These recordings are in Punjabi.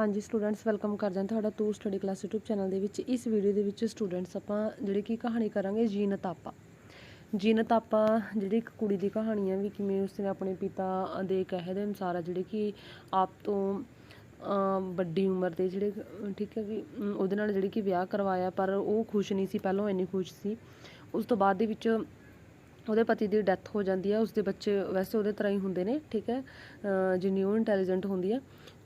ਹਾਂਜੀ ਸਟੂਡੈਂਟਸ ਵੈਲਕਮ ਕਰਦੇ ਹਾਂ ਤੁਹਾਡਾ ਤੂ ਸਟੱਡੀ ਕਲਾਸ YouTube ਚੈਨਲ ਦੇ ਵਿੱਚ। ਇਸ ਵੀਡੀਓ ਦੇ ਵਿੱਚ ਸਟੂਡੈਂਟਸ ਆਪਾਂ ਜਿਹੜੀ ਕਿ ਕਹਾਣੀ ਕਰਾਂਗੇ ਜੀਨਤ ਆਪਾ ਜੀਨਤ ਆਪਾ ਜਿਹੜੀ ਇੱਕ ਕੁੜੀ ਦੀ ਕਹਾਣੀ ਹੈ ਵੀ ਕਿਵੇਂ ਉਸਨੇ ਆਪਣੇ ਪਿਤਾ ਦੇ ਕਹੇ ਦੇ ਅਨੁਸਾਰ ਆ ਜਿਹੜੇ ਕਿ ਆਪ ਤੋਂ ਵੱਡੀ ਉਮਰ ਦੇ ਜਿਹੜੇ, ਠੀਕ ਹੈ ਕਿ ਉਹਦੇ ਨਾਲ ਜਿਹੜੀ ਕਿ ਵਿਆਹ ਕਰਵਾਇਆ, ਪਰ ਉਹ ਖੁਸ਼ ਨਹੀਂ ਸੀ, ਪਹਿਲਾਂ ਇੰਨੀ ਖੁਸ਼ ਸੀ। ਉਸ ਤੋਂ ਬਾਅਦ ਦੇ ਵਿੱਚ ਉਹਦੇ ਪਤੀ ਦੀ ਡੈਥ ਹੋ ਜਾਂਦੀ ਹੈ ਉਸਦੇ ਬੱਚੇ ਵੈਸੇ ਉਹਦੇ ਤਰ੍ਹਾਂ ਹੀ ਹੁੰਦੇ ਨੇ, ਠੀਕ ਹੈ ਜਿੰਨੀ ਉਹ ਇੰਟੈਲੀਜੈਂਟ ਹੁੰਦੀ ਹੈ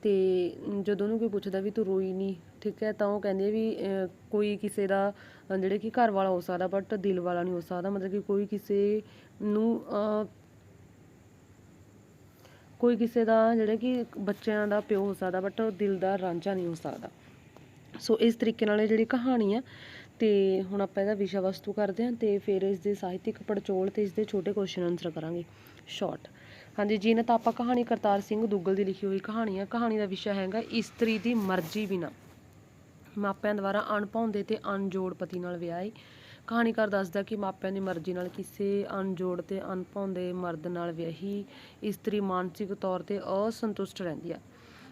ਅਤੇ ਜਦੋਂ ਉਹਨੂੰ ਕੋਈ ਪੁੱਛਦਾ ਵੀ ਤੂੰ ਰੋਈ ਨਹੀਂ ਠੀਕ ਹੈ, ਤਾਂ ਉਹ ਕਹਿੰਦੀ ਹੈ ਵੀ, ਅਹ ਕੋਈ ਕਿਸੇ ਦਾ ਜਿਹੜੇ ਕਿ ਘਰ ਵਾਲਾ ਹੋ ਸਕਦਾ ਬਟ ਦਿਲ ਵਾਲਾ ਨਹੀਂ ਹੋ ਸਕਦਾ, ਮਤਲਬ ਕਿ ਕੋਈ ਕਿਸੇ ਨੂੰ, ਅਹ ਕੋਈ ਕਿਸੇ ਦਾ ਜਿਹੜਾ ਕਿ ਬੱਚਿਆਂ ਦਾ ਪਿਓ ਹੋ ਸਕਦਾ ਬਟ ਦਿਲ ਦਾ ਰਾਂਝਾ ਨਹੀਂ ਹੋ ਸਕਦਾ। ਸੋ ਇਸ ਤਰੀਕੇ ਨਾਲ ਇਹ ਜਿਹੜੀ ਕਹਾਣੀ ਹੈ, ਤੇ ਹੁਣ ਆਪਾਂ ਇਹਦਾ ਵਿਸ਼ਾ ਵਸਤੂ ਕਰਦੇ ਹਾਂ, ਤੇ ਫਿਰ ਇਸ ਦੇ ਸਾਹਿਤਿਕ ਪੜਚੋਲ ਤੇ ਇਸ ਦੇ ਛੋਟੇ ਕੁਐਸਚਨ ਆਨਸਰ ਕਰਾਂਗੇ। ਸ਼ਾਰਟ ਹਾਂਜੀ ਜੀਨਤ ਆਪਾਂ ਕਹਾਣੀ ਕਰਤਾਰ ਸਿੰਘ ਦੁੱਗਲ ਦੀ ਲਿਖੀ ਹੋਈ ਕਹਾਣੀ ਹੈ ਕਹਾਣੀ ਦਾ ਵਿਸ਼ਾ ਹੈਗਾ ਇਸਤਰੀ ਦੀ ਮਰਜ਼ੀ ਬਿਨਾ। ਮਾਪਿਆਂ ਦੁਆਰਾ ਅਣਪਾਉਂਦੇ ਤੇ ਅਣਜੋੜ ਪਤੀ ਨਾਲ ਵਿਆਹ ਹੈ ਕਹਾਣੀਕਾਰ ਦੱਸਦਾ ਕਿ ਮਾਪਿਆਂ ਦੀ ਮਰਜ਼ੀ ਨਾਲ ਕਿਸੇ ਅਣਜੋੜ ਤੇ ਅਣਪਾਉਂਦੇ ਮਰਦ ਨਾਲ ਵਿਆਹੀ ਇਸਤਰੀ ਮਾਨਸਿਕ ਤੌਰ ਤੇ ਅਸੰਤੁਸ਼ਟ ਰਹਿੰਦੀ ਆ।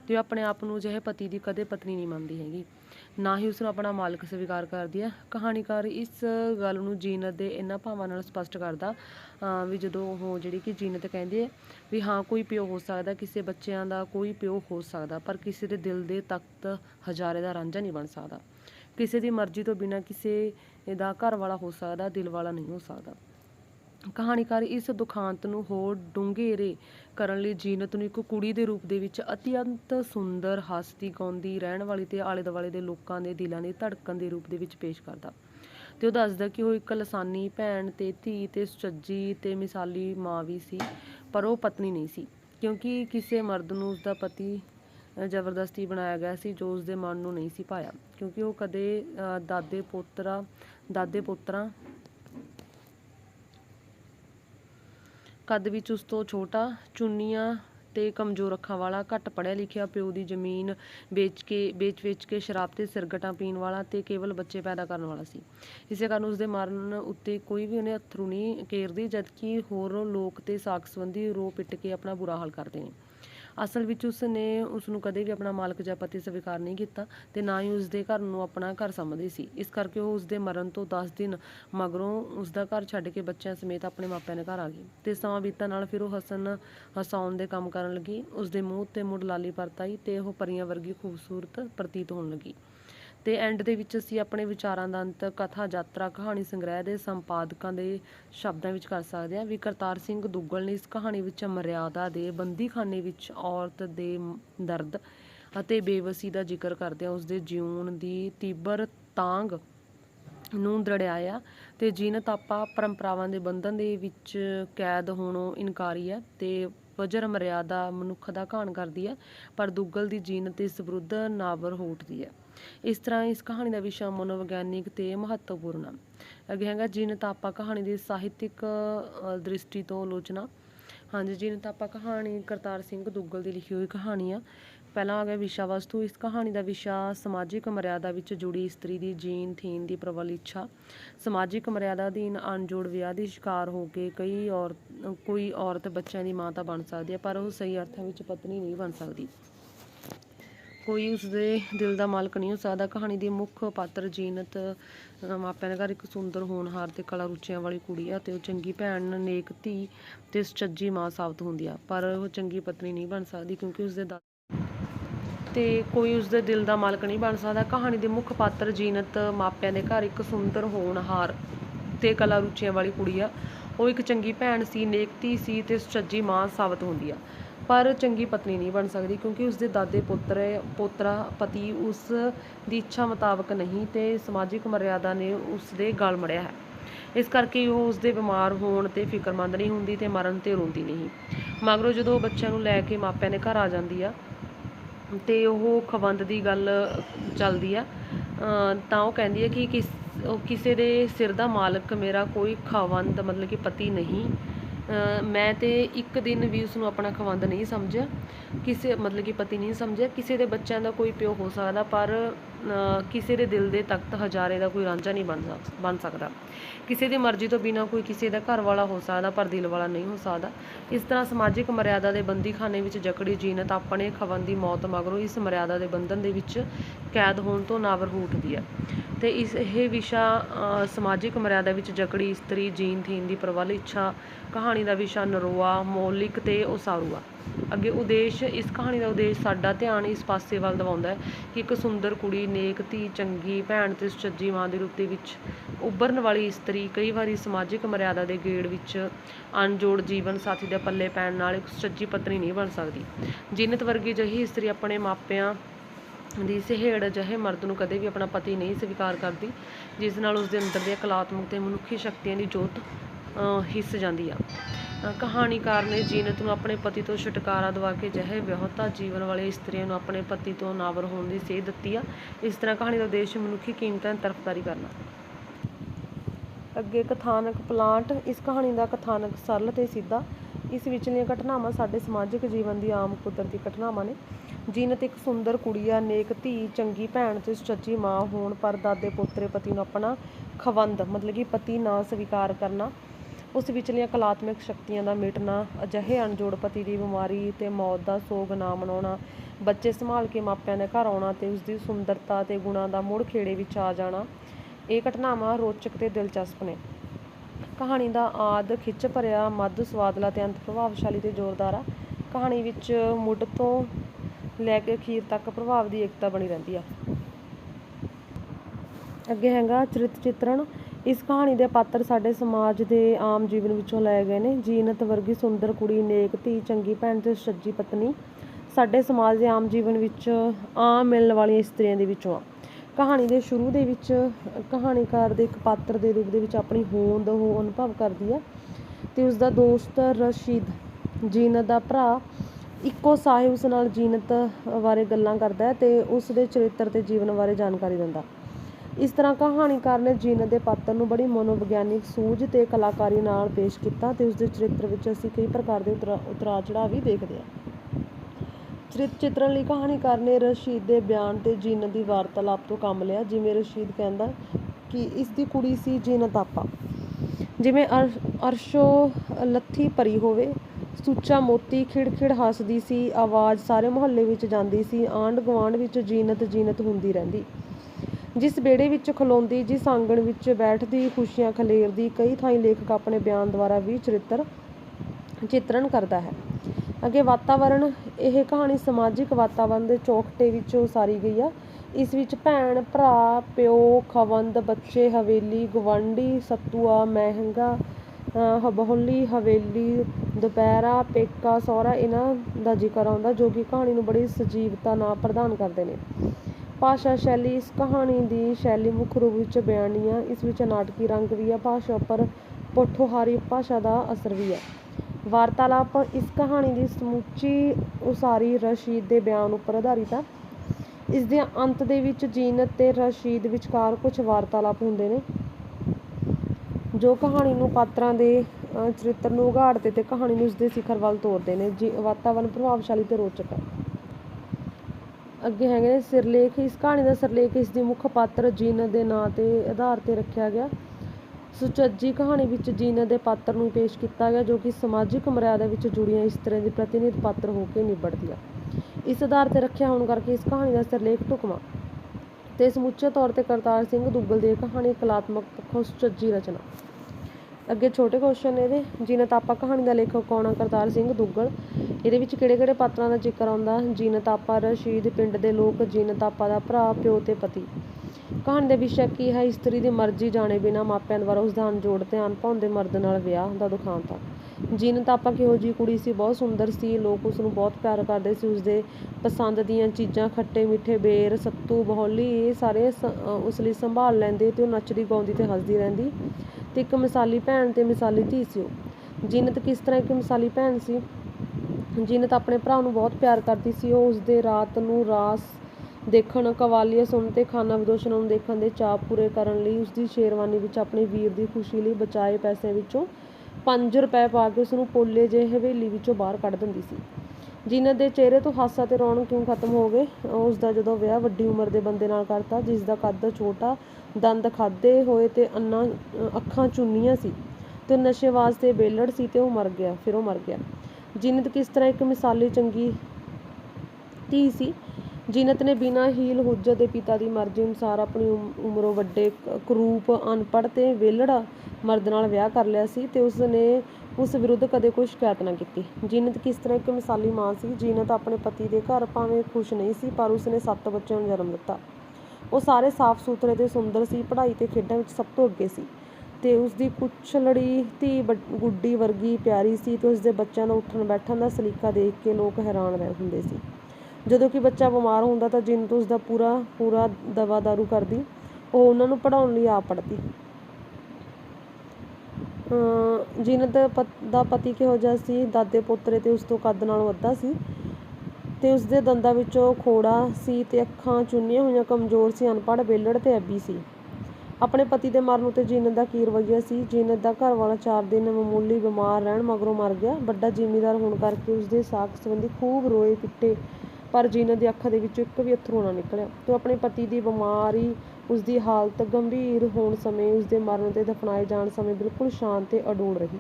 ਤੇ ਉਹ ਆਪਣੇ ਆਪ ਨੂੰ ਜਿਹੇ ਪਤੀ ਦੀ ਕਦੇ ਪਤਨੀ ਨਹੀਂ ਮੰਨਦੀ ਹੈਗੀ। ਨਾ ਹੀ ਉਸ ਨੂੰ ਆਪਣਾ ਮਾਲਕ ਸਵੀਕਾਰ ਕਰਦੀ ਹੈ। ਕਹਾਣੀਕਾਰ ਇਸ ਗੱਲ ਨੂੰ ਜੀਨਤ ਦੇ ਇਹਨਾਂ ਭਾਵਾਂ ਨਾਲ ਸਪਸ਼ਟ ਕਰਦਾ ਵੀ ਜਦੋਂ ਉਹ ਜਿਹੜੀ ਕਿ ਜੀਨਤ ਕਹਿੰਦੀ ਹੈ ਵੀ ਹਾਂ, ਕੋਈ ਪਿਓ ਹੋ ਸਕਦਾ, ਕਿਸੇ ਬੱਚਿਆਂ ਦਾ ਕੋਈ ਪਿਓ ਹੋ ਸਕਦਾ, ਪਰ ਕਿਸੇ ਦੇ ਦਿਲ ਦੇ ਤਖਤ ਹਜ਼ਾਰੇ ਦਾ ਰਾਂਝਾ ਨਹੀਂ ਬਣ ਸਕਦਾ। ਕਿਸੇ ਦੀ ਮਰਜ਼ੀ ਤੋਂ ਬਿਨਾਂ ਕਿਸੇ ਦਾ ਘਰ ਵਾਲਾ ਹੋ ਸਕਦਾ ਦਿਲ ਵਾਲਾ ਨਹੀਂ ਹੋ ਸਕਦਾ। ਕਹਾਣੀਕਾਰ ਇਸ ਦੁਖਾਂਤ ਨੂੰ ਹੋਰ ਡੂੰਘੇਰੇ ਕਰਨ ਲਈ ਜੀਨਤ ਨੂੰ ਇੱਕ ਕੁੜੀ ਦੇ ਰੂਪ ਦੇ ਵਿੱਚ ਅਤਿਅੰਤ ਸੁੰਦਰ ਹੱਸਦੀ ਗਾਉਂਦੀ ਰਹਿਣ ਵਾਲੀ ਤੇ ਆਲੇ ਦੁਆਲੇ ਦੇ ਲੋਕਾਂ ਦੇ ਦਿਲਾਂ ਦੀ ਧੜਕਣ ਦੇ ਰੂਪ ਦੇ ਵਿੱਚ ਪੇਸ਼ ਕਰਦਾ। ਤੇ ਉਹ ਦੱਸਦਾ ਕਿ ਉਹ ਇੱਕ ਲਸਾਨੀ ਭੈਣ ਤੇ ਧੀ ਤੇ ਸੁਚੱਜੀ ਤੇ ਮਿਸਾਲੀ ਮਾਂ ਵੀ ਸੀ ਪਰ ਉਹ ਪਤਨੀ ਨਹੀਂ ਸੀ ਕਿਉਂਕਿ ਕਿਸੇ ਮਰਦ ਨੂੰ ਉਸਦਾ ਪਤੀ ਜ਼ਬਰਦਸਤੀ ਬਣਾਇਆ ਗਿਆ ਸੀ ਜੋ ਉਸਦੇ ਮਨ ਨੂੰ ਨਹੀਂ ਸੀ ਪਾਇਆ ਕਿਉਂਕਿ ਉਹ ਕਦੇ ਅ, ਦਾਦੇ ਪੋਤਰਾ ਦਾਦੇ ਪੋਤਰਾ ਕੱਦ ਵਿੱਚ ਉਸ ਤੋਂ ਛੋਟਾ ਚੁੰਨੀਆਂ ਤੇ ਕਮਜ਼ੋਰ ਅੱਖਾਂ ਵਾਲਾ, ਘੱਟ ਪੜ੍ਹਿਆ ਲਿਖਿਆ ਪਿਓ ਦੀ ਜ਼ਮੀਨ ਵੇਚ ਕੇ, ਵੇਚ ਵੇਚ ਕੇ ਸ਼ਰਾਬ ਤੇ ਸਿਰਗਟਾਂ ਪੀਣ ਵਾਲਾ ਤੇ ਕੇਵਲ ਬੱਚੇ ਪੈਦਾ ਕਰਨ ਵਾਲਾ ਸੀ। ਇਸੇ ਕਾਰਨ ਉਸ ਦੇ ਮਰਨ ਉੱਤੇ ਕੋਈ ਵੀ ਉਹਨੇ ਅਥਰੂ ਨਹੀਂ ਕੇਰਦੀ ਜਦਕਿ ਹੋਰ ਲੋਕ ਤੇ ਸਾਕ ਸੰਬੰਧੀ ਰੋ ਪਿੱਟ ਕੇ ਆਪਣਾ ਬੁਰਾ ਹਾਲ ਕਰਦੇ ਨੇ। ਅਸਲ ਵਿੱਚ ਉਸ ਨੇ ਉਸ ਨੂੰ ਕਦੇ ਵੀ ਆਪਣਾ ਮਾਲਕ ਜਾਂ ਪਤੀ ਸਵੀਕਾਰ ਨਹੀਂ ਕੀਤਾ ਤੇ ਨਾ ਹੀ ਉਸ ਦੇ ਘਰ ਨੂੰ ਆਪਣਾ ਘਰ ਸਮਝਦੀ ਸੀ। ਇਸ ਕਰਕੇ ਉਹ ਉਸ ਦੇ ਮਰਨ ਤੋਂ 10 ਦਿਨ ਮਗਰੋਂ ਉਸ ਦਾ ਘਰ ਛੱਡ ਕੇ ਬੱਚਿਆਂ ਸਮੇਤ ਆਪਣੇ ਮਾਪਿਆਂ ਦੇ ਘਰ ਆ ਗਈ ਤੇ ਸਮਾਂ ਬੀਤਣ ਨਾਲ ਫਿਰ ਉਹ ਹਸਨ ਹਸਾਉਣ ਦੇ ਕੰਮ ਕਰਨ ਲੱਗੀ। ਉਸ ਦੇ ਮੂੰਹ ਤੇ ਮੁੜ ਲਾਲੀ ਪਰਤ ਆਈ ਤੇ ਉਹ ਪਰੀਆਂ ਵਰਗੀ ਖੂਬਸੂਰਤ ਪ੍ਰਤੀਤ ਹੋਣ ਲੱਗੀ। ਤੇ ਐਂਡ ਦੇ ਵਿੱਚ ਅਸੀਂ ਆਪਣੇ ਵਿਚਾਰਾਂ ਦਾ ਅੰਤ ਕਥਾ ਯਾਤਰਾ ਕਹਾਣੀ ਸੰਗ੍ਰਹਿ ਦੇ ਸੰਪਾਦਕਾਂ ਦੇ ਸ਼ਬਦਾਂ ਵਿੱਚ ਕਰ ਸਕਦੇ ਹਾਂ। ਵੀ ਕਰਤਾਰ ਸਿੰਘ ਦੁੱਗਲ ਨੇ ਇਸ ਕਹਾਣੀ ਵਿੱਚ ਮਰਿਆਦਾ ਦੇ ਬੰਦੀਖਾਨੇ ਵਿੱਚ ਔਰਤ ਦੇ ਦਰਦ ਅਤੇ ਬੇਵਸੀ ਦਾ ਜ਼ਿਕਰ ਕਰਦਿਆਂ ਉਸ ਦੇ ਜਿਉਣ ਦੀ ਤੀਬਰ ਤਾਂਗ ਨੂੰ ਦੜਿਆਇਆ ਤੇ ਜੀਨਤ ਆਪਾ ਪਰੰਪਰਾਵਾਂ ਦੇ ਬੰਧਨ ਦੇ ਵਿੱਚ ਕੈਦ ਹੋਣੋਂ ਇਨਕਾਰੀ ਹੈ ਤੇ ਵਜਰ ਮਰਿਆਦਾ ਮਨੁੱਖ ਦਾ ਘਾਣ ਕਰਦੀ ਹੈ, ਪਰ ਦੁੱਗਲ ਦੀ ਜੀਨਤ ਇਸ ਵਿਰੁੱਧ ਨਾਵਰ ਹੋ ਉੱਠਦੀ ਹੈ। ਇਸ ਤਰ੍ਹਾਂ ਇਸ ਕਹਾਣੀ ਦਾ ਵਿਸ਼ਾ ਮਨੋਵਿਗਿਆਨਿਕ ਤੇ ਮਹੱਤਵਪੂਰਨ ਹੈ ਅੱਗੇ ਹੈਗਾ ਜੀਨਤ ਆਪਾ ਕਹਾਣੀ ਦੀ ਸਾਹਿਤਿਕ ਦ੍ਰਿਸ਼ਟੀ ਤੋਂ ਆਲੋਚਨਾ। ਹਾਂਜੀ ਜੀਨਤ ਆਪਾ ਕਹਾਣੀ ਕਰਤਾਰ ਸਿੰਘ ਦੁੱਗਲ ਦੀ ਲਿਖੀ ਹੋਈ ਕਹਾਣੀ ਆ। ਪਹਿਲਾਂ ਆ ਗਿਆ ਵਿਸ਼ਾ ਵਸਤੂ। ਇਸ ਕਹਾਣੀ ਦਾ ਵਿਸ਼ਾ ਸਮਾਜਿਕ ਮਰਿਆਦਾ ਵਿੱਚ ਜੁੜੀ ਇਸਤਰੀ ਦੀ ਜੀਨ, ਥੀਨ ਦੀ ਪ੍ਰਬਲ ਇੱਛਾ। ਸਮਾਜਿਕ ਮਰਿਆਦਾ ਅਧੀਨ ਅਣਜੋੜ ਵਿਆਹ ਦੀ ਸ਼ਿਕਾਰ ਹੋ ਕੇ ਕਈ ਔਰਤ ਕੋਈ ਔਰਤ ਬੱਚਿਆਂ ਦੀ ਮਾਂ ਤਾਂ ਬਣ ਸਕਦੀ ਹੈ ਪਰ ਉਹ ਸਹੀ ਅਰਥਾਂ ਵਿੱਚ ਪਤਨੀ ਨਹੀਂ ਬਣ ਸਕਦੀ। ਕੋਈ ਉਸਦੇ ਦਿਲ ਦਾ ਮਾਲਕ ਨਹੀਂ ਹੋ ਸਕਦਾ। ਕਹਾਣੀ ਦੀ ਮੁੱਖ ਪਾਤਰ ਜੀਨਤ ਮਾਪਿਆਂ ਦੇ ਘਰ ਇੱਕ ਸੁੰਦਰ, ਹੋਣਹਾਰ ਤੇ ਕਲਾ ਰੁਚੀਆਂ ਵਾਲੀ ਕੁੜੀ ਆ ਤੇ ਉਹ ਚੰਗੀ ਭੈਣ, ਨੇਕ ਧੀ ਤੇ ਸੁਚੱਜੀ ਮਾਂ ਸਾਬਤ ਹੁੰਦੀ ਆ। ਪਰ ਉਹ ਚੰਗੀ ਪਤਨੀ ਨਹੀਂ ਬਣ ਸਕਦੀ ਕਿਉਂਕਿ ਉਸਦੇ ਦਾ ਤੇ ਕੋਈ ਉਸਦੇ ਦਿਲ ਦਾ ਮਾਲਕ ਨਹੀਂ ਬਣ ਸਕਦਾ। ਕਹਾਣੀ ਦੇ ਮੁੱਖ ਪਾਤਰ ਜੀਨਤ, ਮਾਪਿਆਂ ਦੇ ਘਰ ਇੱਕ ਸੁੰਦਰ, ਹੋਣਹਾਰ ਤੇ ਕਲਾ ਰੁਚੀਆਂ ਵਾਲੀ ਕੁੜੀ ਆ। ਉਹ ਇੱਕ ਚੰਗੀ ਭੈਣ ਸੀ, ਨੇਕ ਧੀ ਸੀ ਤੇ ਸੁਚੱਜੀ ਮਾਂ ਸਾਬਤ ਹੁੰਦੀ ਆ। ਪਰ ਚੰਗੀ ਪਤਨੀ ਨਹੀਂ ਬਣ ਸਕਦੀ ਕਿਉਂਕਿ ਉਸਦੇ ਦਾਦੇ ਪੁੱਤਰ ਪੋਤਰਾ, ਪਤੀ ਉਸ ਦੀ ਇੱਛਾ ਮੁਤਾਬਕ ਨਹੀਂ ਤੇ ਸਮਾਜਿਕ ਮਰਿਆਦਾ ਨੇ ਉਸ ਦੇ ਗਲ ਮੜਿਆ ਹੈ। ਇਸ ਕਰਕੇ ਉਹ ਉਸਦੇ ਬਿਮਾਰ ਹੋਣ ਤੇ ਫਿਕਰਮੰਦ ਨਹੀਂ ਹੁੰਦੀ ਤੇ ਮਰਨ ਤੇ ਰੋਂਦੀ ਨਹੀਂ। ਮਗਰੋਂ ਜਦੋਂ ਉਹ ਬੱਚਿਆਂ ਨੂੰ ਲੈ ਕੇ ਮਾਪਿਆਂ ਦੇ ਘਰ ਆ ਜਾਂਦੀ ਆ ਤੇ ਉਹ ਖਵੰਦ ਦੀ ਗੱਲ ਚੱਲਦੀ ਆ ਤਾਂ ਉਹ ਕਹਿੰਦੀ ਹੈ ਕਿ ਕਿਸ ਕਿਸੇ ਦੇ ਸਿਰ ਦਾ ਮਾਲਕ ਮੇਰਾ ਕੋਈ ਖਵੰਦ ਮਤਲਬ ਕਿ ਪਤੀ ਨਹੀਂ। ਮੈਂ ਤੇ ਇੱਕ ਦਿਨ ਵੀ ਉਸ ਨੂੰ ਆਪਣਾ ਖਵੰਦ ਨਹੀਂ ਸਮਝਿਆ। ਕਿਸੇ ਮਤਲਬ ਕਿ ਪਤੀ ਨਹੀਂ ਸਮਝਿਆ। ਕਿਸੇ ਦੇ ਬੱਚਿਆਂ ਦਾ ਕੋਈ ਪਿਓ ਹੋ ਸਕਦਾ, ਪਰ ਕਿਸੇ ਦੇ ਦਿਲ ਦੇ ਤਖਤ ਹਜ਼ਾਰੇ ਦਾ ਕੋਈ ਰਾਂਝਾ ਨਹੀਂ ਬਣ ਸਕ- ਬਣ ਸਕਦਾ। ਕਿਸੇ ਦੀ ਮਰਜ਼ੀ ਤੋਂ ਬਿਨਾ ਕੋਈ ਕਿਸੇ ਦਾ ਘਰ ਵਾਲਾ ਹੋ ਸਕਦਾ, ਪਰ ਦਿਲ ਵਾਲਾ ਨਹੀਂ ਹੋ ਸਕਦਾ। ਇਸ ਤਰ੍ਹਾਂ ਸਮਾਜਿਕ ਮਰਿਆਦਾ ਦੇ ਬੰਦੀਖਾਨੇ ਵਿੱਚ ਜਕੜੀ ਜੀਨਤ ਆਪਣੇ ਖਵਨ ਦੀ ਮੌਤ ਮਗਰੋਂ ਇਸ ਮਰਿਆਦਾ ਦੇ ਬੰਧਨ ਦੇ ਵਿੱਚ ਕੈਦ ਹੋਣ ਤੋਂ ਨਾਵਰ ਹੋ ਉੱਠਦੀ ਹੈ। ਅਤੇ ਇਸ, ਇਹ ਵਿਸ਼ਾ ਸਮਾਜਿਕ ਮਰਿਆਦਾ ਵਿੱਚ ਜਕੜੀ, ਇਸਤਰੀ, ਜੀਨ, ਥੀਨ ਦੀ ਪ੍ਰਬਲ ਇੱਛਾ, ਕਹਾਣੀ ਦਾ ਵਿਸ਼ਾ ਨਰੋਆ, ਮੌਲਿਕ ਤੇ ਉਸਾਰੂ ਆ ਅੱਗੇ ਉਦੇਸ਼, ਇਸ ਕਹਾਣੀ ਦਾ ਉਦੇਸ਼ ਸਾਡਾ ਧਿਆਨ ਇਸ ਪਾਸੇ ਵੱਲ ਦਿਵਾਉਂਦਾ ਹੈ ਕਿ ਇੱਕ ਸੁੰਦਰ ਕੁੜੀ, ਨੇਕ ਧੀ, ਚੰਗੀ ਭੈਣ ਤੇ ਸੁਚੱਜੀ ਮਾਂ ਦੇ ਰੂਪ ਦੇ ਵਿੱਚ ਉੱਭਰਨ ਵਾਲੀ ਇਸਤਰੀ ਕਈ ਵਾਰੀ ਸਮਾਜਿਕ ਮਰਿਆਦਾ ਦੇ ਗੇੜ ਵਿੱਚ ਅਣਜੋੜ ਜੀਵਨ ਸਾਥੀ ਦੇ ਪੱਲੇ ਪੈਣ ਨਾਲ ਇੱਕ ਸੁਚੱਜੀ ਪਤਨੀ ਨਹੀਂ ਬਣ ਸਕਦੀ। ਜਿੰਨਤ ਵਰਗੀ ਜਿਹੀ ਇਸਤਰੀ ਆਪਣੇ ਮਾਪਿਆਂ ਦੀ ਸਹੇੜ ਅਜਿਹੇ ਮਰਦ ਨੂੰ ਕਦੇ ਵੀ ਆਪਣਾ ਪਤੀ ਨਹੀਂ ਸਵੀਕਾਰ ਕਰਦੀ ਜਿਸ ਨਾਲ ਉਸ ਦੇ ਅੰਦਰ ਦੀਆਂ ਕਲਾਤਮਕ ਤੇ ਮਨੁੱਖੀ ਸ਼ਕਤੀਆਂ ਦੀ ਜੋਤ ਅ, ਹਿੱਸ ਜਾਂਦੀ ਆ। ਕਹਾਣੀਕਾਰ ਨੇ ਜੀਨਤ ਨੂੰ ਆਪਣੇ ਪਤੀ ਤੋਂ ਛੁਟਕਾਰਾ ਦਵਾ ਕੇ ਜਿਹੇ ਵਿਆਹੁਤਾ ਜੀਵਨ ਵਾਲੇ ਇਸਤਰੀਆਂ ਨੂੰ ਆਪਣੇ ਪਤੀ ਤੋਂ ਨਾਵਰ ਹੋਣ ਦੀ ਸੇਧ ਦਿੱਤੀ ਆ। ਇਸ ਤਰ੍ਹਾਂ ਕਹਾਣੀ ਦਾ ਉਦੇਸ਼ ਮਨੁੱਖੀ ਕੀਮਤਾਂ ਦੀ ਤਰਫਦਾਰੀ ਕਰਨਾ। ਅੱਗੇ ਕਥਾਨਕ ਪਲਾਂਟ ਇਸ ਕਹਾਣੀ ਦਾ ਕਥਾਨਕ ਸਰਲ ਤੇ ਸਿੱਧਾ। ਇਸ ਵਿਚਲੀਆਂ ਘਟਨਾਵਾਂ ਸਾਡੇ ਸਮਾਜਿਕ ਜੀਵਨ ਦੀ ਆਮ ਕੁਦਰਤੀ ਘਟਨਾਵਾਂ ਨੇ। ਜੀਨਤ ਇੱਕ ਸੁੰਦਰ ਕੁੜੀ ਆ ਨੇਕ ਧੀ, ਚੰਗੀ ਭੈਣ ਤੇ ਸੁਚੱਜੀ ਮਾਂ ਹੋਣ, ਪਰ ਦਾਦੇ ਪੋਤਰੇ ਪਤੀ ਨੂੰ ਆਪਣਾ ਖਵੰਦ, ਮਤਲਬ ਕਿ ਪਤੀ ਨਾ ਸਵੀਕਾਰ ਕਰਨਾ, ਉਸ ਵਿਚਲੀਆਂ ਕਲਾਤਮਕ ਸ਼ਕਤੀਆਂ ਦਾ ਮਿਟਣਾ, ਅਜਿਹੇ ਅਣਜੋੜ ਪਤੀ ਦੀ ਬਿਮਾਰੀ ਤੇ ਮੌਤ ਦਾ ਸੋਗ ਨਾ ਮਨਾਉਣਾ, ਬੱਚੇ ਸੰਭਾਲ ਕੇ ਮਾਪਿਆਂ ਦੇ ਘਰ ਆਉਣਾ ਤੇ ਉਸ ਦੀ ਸੁੰਦਰਤਾ ਤੇ ਗੁਣਾਂ ਦਾ ਮੁੜ ਖੇੜੇ ਵਿੱਚ ਆ ਜਾਣਾ, ਇਹ ਘਟਨਾਵਾਂ ਰੋਚਕ ਤੇ ਦਿਲਚਸਪ ਨੇ। ਕਹਾਣੀ ਦਾ ਆਦ ਖਿੱਚ ਭਰਿਆ, ਮੱਧ ਸਵਾਦਲਾ ਤੇ ਅੰਤ ਪ੍ਰਭਾਵਸ਼ਾਲੀ ਤੇ ਜ਼ੋਰਦਾਰ ਆ। ਕਹਾਣੀ ਵਿੱਚ ਮੁੱਢ ਤੋਂ ਲੈ ਕੇ ਅਖੀਰ ਤੱਕ ਪ੍ਰਭਾਵ ਦੀ ਏਕਤਾ ਬਣੀ ਰਹਿੰਦੀ ਆ। ਅੱਗੇ ਹੈਗਾ ਚਰਿਤ ਚਿਤਰਣ। ਇਸ ਕਹਾਣੀ ਦੇ ਪਾਤਰ ਸਾਡੇ ਸਮਾਜ ਦੇ ਆਮ ਜੀਵਨ ਵਿੱਚੋਂ ਲਏ ਗਏ ਨੇ। ਜੀਨਤ ਵਰਗੀ ਸੁੰਦਰ ਕੁੜੀ, ਨੇਕ ਧੀ, ਚੰਗੀ ਭੈਣ ਤੇ ਸੱਜੀ ਪਤਨੀ ਸਾਡੇ ਸਮਾਜ ਦੇ ਆਮ ਜੀਵਨ ਵਿੱਚ ਆਮ ਮਿਲਣ ਵਾਲੀਆਂ ਇਸਤਰੀਆਂ ਦੇ ਵਿੱਚੋਂ ਆ। ਕਹਾਣੀ ਦੇ ਸ਼ੁਰੂ ਦੇ ਵਿੱਚ, ਕਹਾਣੀਕਾਰ ਦੇ ਇੱਕ ਪਾਤਰ ਦੇ ਰੂਪ ਦੇ ਵਿੱਚ ਆਪਣੀ ਹੋਂਦ, ਉਹ ਅਨੁਭਵ ਕਰਦੀ ਆ ਤੇ ਉਸ ਦਾ ਦੋਸਤ ਰਸ਼ੀਦ, ਜੀਨਤ ਦਾ ਭਰਾ ਇੱਕੋ ਸਾਹਿਬ ਉਸ ਨਾਲ ਜੀਨਤ ਬਾਰੇ ਗੱਲਾਂ ਕਰਦਾ ਹੈ ਤੇ ਉਸ ਦੇ ਚਰਿੱਤਰ ਤੇ ਜੀਵਨ ਬਾਰੇ ਜਾਣਕਾਰੀ ਦਿੰਦਾ। ਇਸ ਤਰ੍ਹਾਂ ਕਹਾਣੀਕਾਰ ਨੇ ਜੀਨਤ ਦੇ ਪਾਤਰ ਨੂੰ ਬੜੀ ਮਨੋਵਿਗਿਆਨਿਕ ਸੂਝ ਤੇ ਕਲਾਕਾਰੀ ਨਾਲ ਪੇਸ਼ ਕੀਤਾ ਤੇ ਉਸ ਦੇ ਚਰਿੱਤਰ ਵਿੱਚ ਅਸੀਂ ਕਈ ਪ੍ਰਕਾਰ ਦੇ ਉਤਰਾ ਉਤਰਾਅ ਚੜਾਅ ਵੀ ਦੇਖਦੇ ਹਾਂ। ਚਰਿੱਤ ਚਿਤਰਨ ਲਈ ਕਹਾਣੀਕਾਰ ਨੇ ਰਸ਼ੀਦ ਦੇ ਬਿਆਨ ਤੇ ਜੀਨਤ ਦੀ ਵਾਰਤਾਲਾਪ ਤੋਂ ਕੰਮ ਲਿਆ, ਜਿਵੇਂ ਰਸ਼ੀਦ ਕਹਿੰਦਾ ਕਿ ਇਸ ਦੀ ਕੁੜੀ ਸੀ ਜੀਨਤ ਆਪਾ। ਜਿਵੇਂ ਅਰ- ਅਰਸ਼ੋ ਲੱਥੀ ਭਰੀ ਹੋਵੇ ਸੁੱਚਾ ਮੋਤੀ ਖਿੜਖਿੜ ਹੱਸਦੀ ਸੀ, ਆਵਾਜ਼ ਸਾਰੇ ਮੁਹੱਲੇ ਵਿੱਚ ਜਾਂਦੀ ਸੀ, ਆਂਢ ਗੁਆਂਢ ਵਿੱਚ ਜੀਨਤ ਜੀਨਤ ਹੁੰਦੀ ਰਹਿੰਦੀ। ਜਿਸ ਬੇੜੇ ਵਿੱਚ ਖਲੋਂਦੀ, ਜਿਸ ਆਂਗਣ ਵਿੱਚ ਬੈਠਦੀ, ਖੁਸ਼ੀਆਂ ਖਲੇਰਦੀ, ਕਈ ਥਾਈਂ ਲੇਖਕ ਆਪਣੇ ਬਿਆਨ ਦੁਆਰਾ ਵੀ ਚਰਿੱਤਰ ਚਿਤਰਨ ਕਰਦਾ ਹੈ। ਅੱਗੇ ਵਾਤਾਵਰਣ, ਇਹ ਕਹਾਣੀ ਸਮਾਜਿਕ ਵਾਤਾਵਰਣ ਦੇ ਚੌਕਟੇ ਵਿੱਚ ਉਸਾਰੀ ਗਈ ਆ। ਇਸ ਵਿੱਚ ਭੈਣ, ਭਰਾ, ਪਿਓ, ਖਵੰਦ, ਬੱਚੇ, ਹਵੇਲੀ ਗਵੰਡੀ ਸਤੂਆ, ਮਹਿੰਗਾ ਬਹੋਲੀ, ਹਵੇਲੀ, ਦੁਪਹਿਰਾ, ਪੇਕਾ, ਸਹੁਰਾ ਇਹਨਾਂ ਦਾ ਜ਼ਿਕਰ ਆਉਂਦਾ ਜੋ ਕਿ ਕਹਾਣੀ ਨੂੰ ਬੜੀ ਸਜੀਵਤਾ ਨਾਲ ਪ੍ਰਦਾਨ ਕਰਦੇ ਨੇ। ਭਾਸ਼ਾ ਸ਼ੈਲੀ, ਇਸ ਕਹਾਣੀ ਦੀ ਸ਼ੈਲੀ ਮੁੱਖ ਰੂਪ ਵਿੱਚ ਬਿਆਨੀ ਆ ਇਸ ਵਿੱਚ ਨਾਟਕੀ ਰੰਗ ਵੀ ਆ, ਭਾਸ਼ਾ ਉੱਪਰ ਪੋਠੋਹਾਰੀ ਭਾਸ਼ਾ ਦਾ ਅਸਰ ਵੀ ਹੈ ਵਾਰਤਾਲਾਪ, ਇਸ ਕਹਾਣੀ ਦੀ ਸਮੁੱਚੀ ਉਸਾਰੀ ਰਸ਼ੀਦ ਦੇ ਬਿਆਨ ਉੱਪਰ ਆਧਾਰਿਤ ਆ। ਇਸ ਦੇ ਅੰਤ ਦੇ ਵਿੱਚ ਜੀਨਤ ਤੇ ਰਸ਼ੀਦ ਵਿਚਕਾਰ ਕੁਝ ਵਾਰਤਾਲਾਪ ਹੁੰਦੇ ਨੇ। ਜੋ ਕਹਾਣੀ ਨੂੰ ਪਾਤਰਾਂ ਦੇ ਅਹ, ਚਰਿੱਤਰ ਨੂੰ ਉਘਾੜਦੇ ਤੇ ਕਹਾਣੀ ਨੂੰ ਉਸ ਸਿਖਰ ਵੱਲ ਤੋਰਦੇ ਨੇ ਜੀ ਵਾਤਾਵਰਨ ਪ੍ਰਭਾਵਸ਼ਾਲੀ ਤੇ ਰੋਚਕ ਹੈ। ਅੱਗੇ ਹੈਗੇ ਨੇ ਸਿਰਲੇਖ ਇਸ ਕਹਾਣੀ ਦਾ ਸਿਰਲੇਖ ਇਸ ਦੀ ਮੁੱਖ ਪਾਤਰ ਜੀਨਤ ਦੇ ਨਾਂ ਤੇ ਆਧਾਰ ਤੇ ਰੱਖਿਆ ਗਿਆ। ਸੁਚੱਜੀ ਕਹਾਣੀ ਵਿੱਚ ਜੀਨਤ ਦੇ ਪਾਤਰ ਨੂੰ ਪੇਸ਼ ਕੀਤਾ ਗਿਆ ਜੋ ਕਿ ਸਮਾਜਿਕ ਮਰਿਆਦਾ ਵਿੱਚ ਜੁੜੀਆਂ ਇਸ ਤਰ੍ਹਾਂ ਦੀ ਪ੍ਰਤੀਨਿਧ ਪਾਤਰ ਹੋ ਕੇ ਨਿਬੜਦੀ ਆ ਇਸ ਆਧਾਰ ਤੇ ਰੱਖਿਆ ਹੋਣ ਕਰਕੇ ਇਸ ਕਹਾਣੀ ਦਾ ਸਿਰਲੇਖ ਢੁਕਵਾਂ। ਤੇ ਸਮੁੱਚੇ ਤੌਰ ਤੇ ਕਰਤਾਰ ਸਿੰਘ ਦੁੱਗਲ ਦੀ ਕਹਾਣੀ ਕਲਾਤਮਕ ਪੱਖੋਂ ਸੁਚੱਜੀ ਰਚਨਾ। ਅੱਗੇ ਛੋਟੇ ਕੁਐਸਚਨ ਇਹਦੇ, ਜੀਨਤ ਆਪਾ ਕਹਾਣੀ ਦਾ ਲੇਖਕ ਕੌਣ ਆ? ਕਰਤਾਰ ਸਿੰਘ ਦੁੱਗਲ। ਇਹਦੇ ਵਿੱਚ ਕਿਹੜੇ ਕਿਹੜੇ ਪਾਤਰਾਂ ਦਾ ਜ਼ਿਕਰ ਆਉਂਦਾ? ਜੀਨਤ ਆਪਾ, ਰਸ਼ੀਦ, ਪਿੰਡ ਦੇ ਲੋਕ, ਜੀਨਤ ਆਪਾ ਦਾ ਭਰਾ, ਪਿਓ ਤੇ ਪਤੀ। ਕਹਾਣੀ ਦਾ ਵਿਸ਼ਾ ਕੀ ਹੈ? ਇਸਤਰੀ ਦੀ ਮਰਜ਼ੀ ਜਾਣੇ ਬਿਨਾ ਮਾਪਿਆਂ ਦੁਆਰਾ ਉਸ ਦਾ ਅਣਜੋੜ ਤੇ ਅਣਭਾਉਂਦੇ ਮਰਦ ਨਾਲ ਵਿਆਹ ਦਾ ਦੁਖਾਂਤ। ਆ ਜੀਨਤ ਆਪਾ ਕਿਹੋ ਜੀ ਕੁੜੀ ਸੀ, ਬਹੁਤ ਸੁੰਦਰ ਸੀ, ਲੋਕ ਉਸ ਨੂੰ ਬਹੁਤ ਪਿਆਰ ਕਰਦੇ ਸੀ, ਉਸਦੇ ਪਸੰਦ ਦੀਆਂ ਚੀਜ਼ਾਂ, ਖੱਟੇ ਮਿੱਠੇ ਬੇਰ, ਸੱਤੂ, ਬਹੌਲੀ, ਇਹ ਸਾਰੇ ਉਸ ਲਈ ਸੰਭਾਲ ਲੈਂਦੇ ਤੇ ਉਹ ਨੱਚਦੀ, ਗਾਉਂਦੀ ਤੇ ਹੱਸਦੀ ਰਹਿੰਦੀ। ਤੇ ਇੱਕ ਮਿਸਾਲੀ ਭੈਣ ਤੇ ਮਿਸਾਲੀ ਧੀ ਸੀ ਉਹ। ਜੀਨਤ ਕਿਸ ਤਰ੍ਹਾਂ ਇੱਕ ਮਿਸਾਲੀ ਭੈਣ ਸੀ ਜੀਨਤ ਆਪਣੇ ਭਰਾ ਨੂੰ ਬਹੁਤ ਪਿਆਰ ਕਰਦੀ ਸੀ, ਉਹ ਉਸਦੇ ਰਾਤ ਨੂੰ ਰਾਸ ਦੇਖਣ, ਕਵਾਲੀਆਂ ਸੁਣਨ ਤੇ ਖਾਨਾ ਵਿਦੋਸ਼ਨਾਂ ਨੂੰ ਦੇਖਣ ਦੇ ਚਾਅ ਪੂਰੇ ਕਰਨ ਲਈ ਉਸਦੀ ਸ਼ੇਰਵਾਨੀ ਵਿੱਚ ਆਪਣੇ ਵੀਰ ਦੀ ਖੁਸ਼ੀ ਲਈ ਬਚਾਏ ਪੈਸਿਆਂ ਵਿੱਚੋਂ 5 ਰੁਪਏ ਪਾ ਕੇ ਉਸ ਨੂੰ ਪੋਲੇ ਜਿਹੇ ਹਵੇਲੀ ਵਿੱਚੋਂ ਬਾਹਰ ਕੱਢ ਦਿੰਦੀ ਸੀ। ਜਿਨਤ ਦੇ ਚਿਹਰੇ ਤੋਂ ਹਾਸਾ ਤੇ ਰੌਣਕ ਕਿਉਂ ਖਤਮ ਹੋ ਗਏ ਉਸ ਦਾ ਜਦੋਂ ਵਿਆਹ ਵੱਡੀ ਉਮਰ ਦੇ ਬੰਦੇ ਨਾਲ ਕਰਤਾ ਜਿਸ ਦਾ ਕੱਦ ਛੋਟਾ, ਦੰਦ ਖਾਦੇ ਹੋਏ ਤੇ ਅੰਨਾ ਅੱਖਾਂ ਚੁੰਨੀਆਂ ਸੀ ਤੇ ਨਸ਼ੇ ਵਾਸਤੇ ਬੇਲੜ ਸੀ ਤੇ ਉਹ ਮਰ ਗਿਆ, ਫਿਰ ਉਹ ਮਰ ਗਿਆ। ਜਿਨਤ ਕਿਸ ਤਰ੍ਹਾਂ ਇੱਕ ਮਿਸਾਲੀ ਚੰਗੀ ਧੀ ਸੀ? ਜਿਨਤ ਨੇ ਬਿਨਾਂ ਹੀਲ ਹੁജ്ਜਤ ਦੇ ਪਿਤਾ ਦੀ ਮਰਜ਼ੀ ਅਨੁਸਾਰ ਆਪਣੀ ਉਮ- ਉਮਰੋਂ ਵੱਡੇ ਕਰੂਪ ਅਨਪੜ੍ਹ ਤੇ ਵਿਹਲੜਾ ਮਰਦ ਨਾਲ ਵਿਆਹ ਕਰ ਲਿਆ ਸੀ ਤੇ ਉਸ ਨੇ ਉਸ ਵਿਰੁੱਧ ਕਦੇ ਕੋਈ ਸ਼ਿਕਾਇਤ ਨਾ ਕੀਤੀ। ਜੀਨਤ ਕਿਸ ਤਰ੍ਹਾਂ ਇੱਕ ਮਿਸਾਲੀ ਮਾਂ ਸੀ? ਜਿਨਤ ਆਪਣੇ ਪਤੀ ਦੇ ਘਰ ਭਾਵੇਂ ਖੁਸ਼ ਨਹੀਂ ਸੀ, ਪਰ ਉਸ ਨੇ ਸੱਤ ਬੱਚਿਆਂ ਨੂੰ ਜਨਮ ਦਿੱਤਾ। ਉਹ ਸਾਰੇ ਸਾਫ਼ ਸੁਥਰੇ ਤੇ ਸੁੰਦਰ ਸੀ, ਪੜ੍ਹਾਈ ਤੇ ਖੇਡਾਂ ਵਿੱਚ ਸਭ ਤੋਂ ਅੱਗੇ ਸੀ ਤੇ ਉਸ ਦੀ ਕੁਛਲੜੀ ਧੀ ਵੱਡ- ਗੁੱਡੀ ਵਰਗੀ ਪਿਆਰੀ ਸੀ ਤੇ ਉਸ ਦੇ ਬੱਚਿਆਂ ਦਾ ਉੱਠਣ ਬੈਠਣ ਦਾ ਸਲੀਕਾ ਦੇਖ ਕੇ ਲੋਕ ਹੈਰਾਨ ਰਹਿ ਹੁੰਦੇ ਸੀ। ਜਦੋਂ ਕਿ ਬੱਚਾ ਬਿਮਾਰ ਹੁੰਦਾ ਤਾਂ ਜਿੰਤ ਉਸ ਦਾ ਪੂਰਾ ਪੂਰਾ ਦਵਾ ਦਾਰੂ ਕਰਦੀ। ਉਹ ਉਹਨਾਂ ਨੂੰ ਪੜਾਉਣ ਲਈ ਆ ਪੜਦੀ ਜਿਨਤ ਪਤ- ਦਾ ਪਤੀ ਕਿਹੋ ਜਿਹਾ ਸੀ, ਦਾਦੇ ਪੋਤਰੇ ਤੇ ਉਸ ਤੋਂ ਕੱਦ ਨਾਲੋਂ ਵੱਡਾ ਸੀ ਤੇ ਉਸ ਦੇ ਦੰਦਾਂ ਵਿੱਚੋਂ ਖੋੜਾ ਸੀ ਤੇ ਅੱਖਾਂ ਚੁੰਨੀਆਂ ਹੋਈਆਂ ਕਮਜ਼ੋਰ ਸੀ, ਅਨਪੜ੍ਹ ਬੇਲੜ ਤੇ ਐਬੀ ਸੀ। ਆਪਣੇ ਪਤੀ ਦੇ ਮਰਨ ਉਤੇ ਜੀਨਤ ਦਾ ਕੀ ਰਵੱਈਆ ਸੀ। ਜੀਨਤ ਦਾ ਘਰ ਵਾਲਾ ਚਾਰ ਦਿਨ ਮਾਮੂਲੀ ਬਿਮਾਰ ਰਹਿਣ ਮਗਰੋਂ ਮਰ ਗਿਆ। ਵੱਡਾ ਜ਼ਿਮੀਂਦਾਰ ਹੋਣ ਕਰਕੇ ਉਸ ਦੇ ਸਾਕ ਸੰਬੰਧੀ ਖੂਬ ਰੋਏ ਪਿੱਟੇ, ਪਰ ਜੀਨਤ ਦੀ ਅੱਖਾਂ ਦੇ ਵਿੱਚੋਂ ਇੱਕ ਵੀ ਅੱਥਰੂ ਨਾ ਨਿਕਲਿਆ। ਤੇ ਉਹ ਆਪਣੇ ਪਤੀ ਦੀ ਬਿਮਾਰੀ ਉਸ ਦੀ ਹਾਲਤ ਗੰਭੀਰ ਹੋਣ ਸਮੇਂ ਉਸ ਦੇ ਮਰਨ ਤੇ ਦਫਨਾਏ ਜਾਣ ਸਮੇਂ ਬਿਲਕੁਲ ਸ਼ਾਂਤ ਤੇ ਅਡੋਲ ਰਹੀ।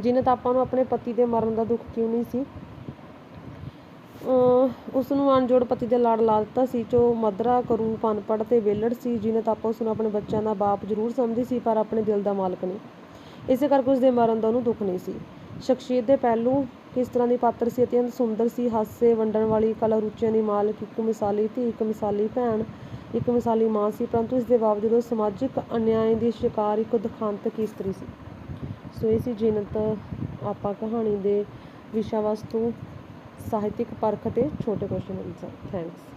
ਜੀਨਤ ਆਪਾਂ ਨੂੰ ਆਪਣੇ ਪਤੀ ਦੇ ਮਰਨ ਦਾ ਦੁੱਖ ਕਿਉਂ ਨਹੀਂ ਸੀ? ਉਸ ਨੂੰ ਅਣਜੋੜ ਪਤੀ ਦੇ ਲਾੜ ਲਾ ਦਿੱਤਾ ਸੀ, ਜੋ ਮਦਰਾ ਕਰੂਪ ਅਨਪੜ੍ਹ ਤੇ ਵੇਲੜ ਸੀ ਜਿਹਨੇ ਆਪਾਂ ਉਸ ਨੂੰ ਆਪਣੇ ਬੱਚਿਆਂ ਦਾ ਬਾਪ ਜ਼ਰੂਰ ਸਮਝਦੀ ਸੀ, ਪਰ ਆਪਣੇ ਦਿਲ ਦਾ ਮਾਲਕ ਨਹੀਂ। ਇਸੇ ਕਰਕੇ ਉਸ ਦੇ ਮਰਨ ਦਾ ਉਹਨੂੰ ਦੁੱਖ ਨਹੀਂ ਸੀ। ਸ਼ਖਸੀਅਤ ਦੇ ਪਹਿਲੂ ਕਿਸ ਤਰ੍ਹਾਂ ਦੀ ਪਾਤਰ ਸੀ, ਅਤਿਅੰਤ ਸੁੰਦਰ ਸੀ, ਹਾਸੇ ਵੰਡਣ ਵਾਲੀ, ਕਲਾ ਰੁਚੀਆਂ ਦੀ ਮਾਲਕ, ਇੱਕ ਮਿਸਾਲੀ ਧੀ, ਇੱਕ ਮਿਸਾਲੀ ਭੈਣ ਇੱਕ ਮਿਸਾਲੀ ਮਾਂ ਸੀ, ਪਰੰਤੂ ਇਸ ਦੇ ਬਾਵਜੂਦ ਉਹ ਸਮਾਜਿਕ ਅਨਿਆਏ ਦੀ ਸ਼ਿਕਾਰ ਇੱਕ ਦੁਖਾਂਤਕ ਇਸਤਰੀ ਸੀ। ਸੋ ਇਹ ਸੀ ਜੀਨਤ ਆਪਾਂ ਕਹਾਣੀ ਦੇ ਵਿਸ਼ਾ ਵਸਤੂ, ਸਾਹਿਤਿਕ ਪਰਖ ਤੇ ਛੋਟੇ ਕੁਐਸਚਨ ਆਨਸਰ ਥੈਂਕਸ